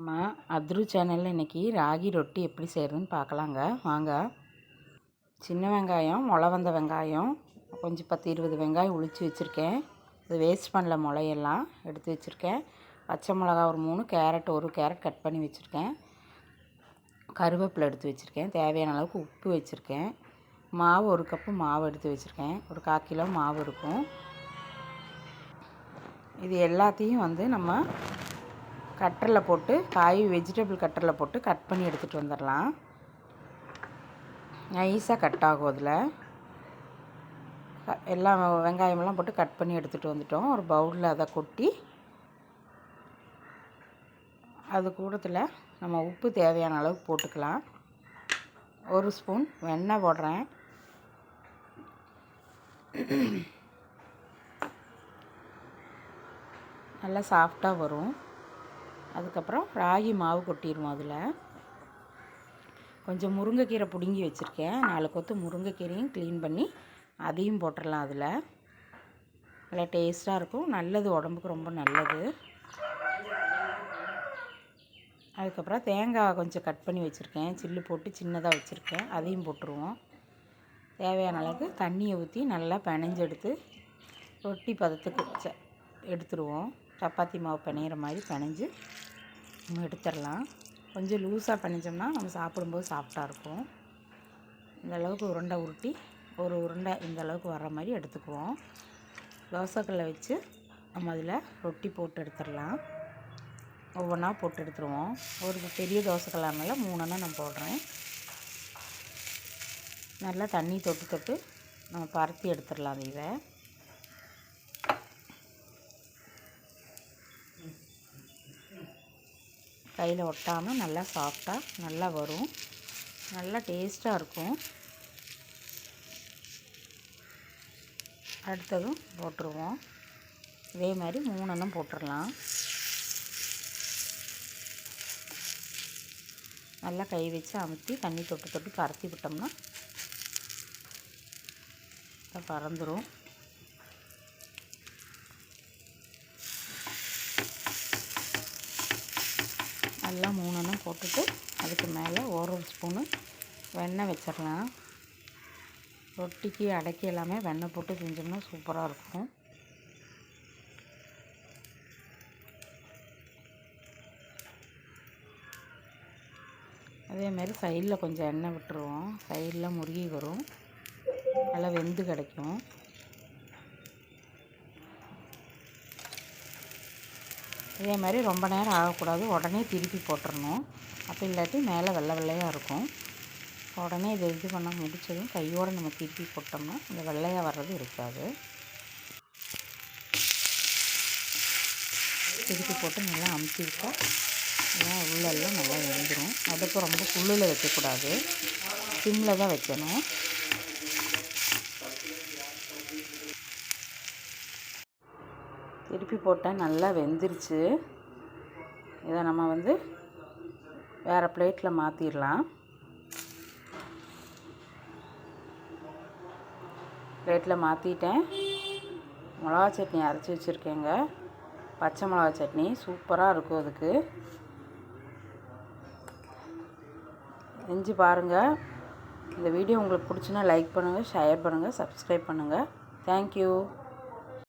நம்ம அத்ரு சேனலில் இன்றைக்கி ராகி ரொட்டி எப்படி செய்கிறதுன்னு பார்க்கலாங்க வாங்க. சின்ன வெங்காயம் முளை வந்த வெங்காயம் கொஞ்சம் பத்து இருபது வெங்காயம் உளித்து வச்சுருக்கேன். இது வேஸ்ட் பண்ணல முளையெல்லாம் எடுத்து வச்சுருக்கேன். பச்சை மிளகா ஒரு மூணு கேரட் ஒரு கேரட் கட் பண்ணி வச்சுருக்கேன். கருவேப்பிலை எடுத்து வச்சுருக்கேன். தேவையான அளவுக்கு உப்பு வச்சுருக்கேன். மாவு ஒரு கப்பு மாவு எடுத்து வச்சுருக்கேன். ஒரு கால் கிலோ மாவு இருக்கும். இது எல்லாத்தையும் வந்து நம்ம கட்டரில் போட்டு காய் வெஜிடபிள் கட்டரில் போட்டு கட் பண்ணி எடுத்துகிட்டு வந்துடலாம். நைஸாக கட் ஆகும் அதில். எல்லாம் வெங்காயமெல்லாம் போட்டு கட் பண்ணி எடுத்துகிட்டு வந்துட்டோம். ஒரு பவுலில் அதை கொட்டி அது கூடத்தில் நம்ம உப்பு தேவையான அளவுக்கு போட்டுக்கலாம். ஒரு ஸ்பூன் வெண்ணெய் போடுறேன். நல்லா சாஃப்டாக வரும். அதுக்கப்புறம் ராகி மாவு கொட்டிடுவோம் அதில். கொஞ்சம் முருங்கைக்கீரை பிடுங்கி வச்சுருக்கேன். நாலு கொத்து முருங்கைக்கீரையும் க்ளீன் பண்ணி அதையும் போட்டுடலாம் அதில். நல்லா டேஸ்ட்டாக இருக்கும். நல்லது உடம்புக்கு ரொம்ப நல்லது. அதுக்கப்புறம் தேங்காய் கொஞ்சம் கட் பண்ணி வச்சுருக்கேன். சில்லு போட்டு சின்னதாக வச்சுருக்கேன். அதையும் போட்டுருவோம். தேவையான அளவுக்கு தண்ணியை ஊற்றி நல்லா பிணைஞ்சு எடுத்து ரொட்டி பதத்துக்கு எடுத்துருவோம். சப்பாத்தி மாவு பிணையிற மாதிரி பிணைஞ்சு நம்ம எடுத்துடலாம். கொஞ்சம் லூஸாக பிணைஞ்சோம்னா நம்ம சாப்பிடும்போது சாஃப்டாக இருக்கும். இந்த அளவுக்கு உருண்டை உருட்டி ஒரு உருண்டை இந்த அளவுக்கு வர்ற மாதிரி எடுத்துக்குவோம். தோசைக்கல்லை வச்சு நம்ம அதில் ரொட்டி போட்டு எடுத்துடலாம். ஒவ்வொன்றா போட்டு எடுத்துருவோம். ஒரு பெரிய தோசைக்கல்லானால மூணுன்னா நான் போடுறேன். நல்லா தண்ணி தொட்டு தொட்டு நம்ம பருத்தி எடுத்துடலாம் இதை. கையில் ஒட்டாமல் நல்லா சாஃப்டாக நல்லா வரும். நல்லா டேஸ்ட்டாக இருக்கும். அடுத்ததும் போட்டுருவோம். இதே மாதிரி மூணெண்ணம் போட்டுடலாம் நல்லா கை வச்சு அமுத்தி தண்ணி தொட்டு தொட்டு பரத்தி விட்டோம்னா பறந்துடும் எல்லாம் மூணுன்னு போட்டுட்டு அதுக்கு மேலே ஒரு ஸ்பூனு வெண்ணெய் வச்சிடலாம். ரொட்டிக்கு அடைக்கி எல்லாமே வெண்ணெய் போட்டு செஞ்சோம்னா சூப்பராக இருக்கும். அதேமாரி சைடில் கொஞ்சம் எண்ணெய் விட்டுருவோம். சைடில் முருகி வரும். நல்லா வெந்து கிடைக்கும். இதே மாதிரி ரொம்ப நேரம் ஆகக்கூடாது. உடனே திருப்பி போட்டுடணும் அப்போ இல்லாட்டி மேலே வெள்ளை வெள்ளையாக இருக்கும். உடனே இதை இது பண்ண முடிச்சதும் கையோடு நம்ம திருப்பி போட்டோம்னா இந்த வெள்ளையாக வர்றது இருக்காது. திருப்பி போட்டு நல்லா அமுத்தி விட்டால் எல்லாம் உள்ளெல்லாம் நல்லா வெந்துடும் அதுக்கு ரொம்ப புல்லில் வைக்கக்கூடாது. சிம்மில் தான் வைக்கணும். திருப்பி போட்டேன் நல்லா வெந்துருச்சு. இதை நம்ம வந்து வேறு பிளேட்டில் மாற்றிடலாம் பிளேட்டில் மாற்றிட்டேன் மிளகா சட்னி அரைச்சி வச்சுருக்கேங்க. பச்சை மிளகா சட்னி. சூப்பராக இருக்கும் அதுக்கு. செஞ்சு பாருங்கள் இந்த வீடியோ உங்களுக்கு பிடிச்சுன்னா லைக் பண்ணுங்கள் ஷேர் பண்ணுங்கள் சப்ஸ்கிரைப் பண்ணுங்கள் தேங்க்யூ